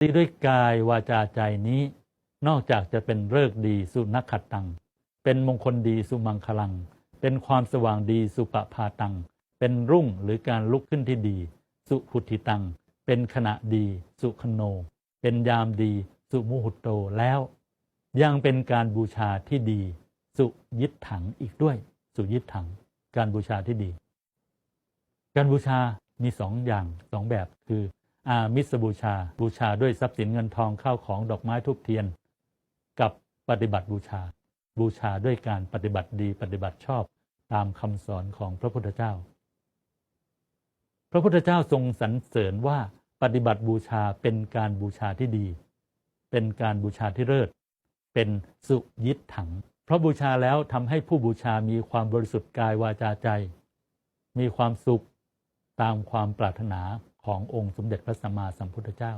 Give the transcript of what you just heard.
ดีด้วยกายวาจาใจนี้ นอกจากจะเป็นเลิกดีสุนักขัดตัง เป็นมงคลดีสุมังคลัง เป็นความสว่างดีสุปภาตัง เป็นรุ่งหรือการลุกขึ้นที่ดี สุพุทธิตัง เป็นขณะดี สุขโน เป็นยามดี สุมุหุตโตแล้ว ยังเป็นการบูชาที่ดี สุยิตถังอีกด้วย สุยิตถัง การบูชาที่ดี การบูชามีสองอย่างสองแบบคือ อามิสบูชา บูชาด้วยทรัพย์สินเงินทองข้าวของดอกไม้ทุบเทียน กับปฏิบัติบูชา บูชาด้วยการปฏิบัติดีปฏิบัติชอบตามคำสอนของพระพุทธเจ้า พระพุทธเจ้าทรงสรรเสริญว่าปฏิบัติบูชาเป็นการบูชาที่ดี เป็นการบูชาที่เลิศ เป็นสุยิตถัง เพราะบูชาแล้วทำให้ผู้บูชามีความบริสุทธิ์กายวาจาใจ มีความสุขตามความปรารถนา ขององค์สมเด็จพระสัมมาสัมพุทธเจ้า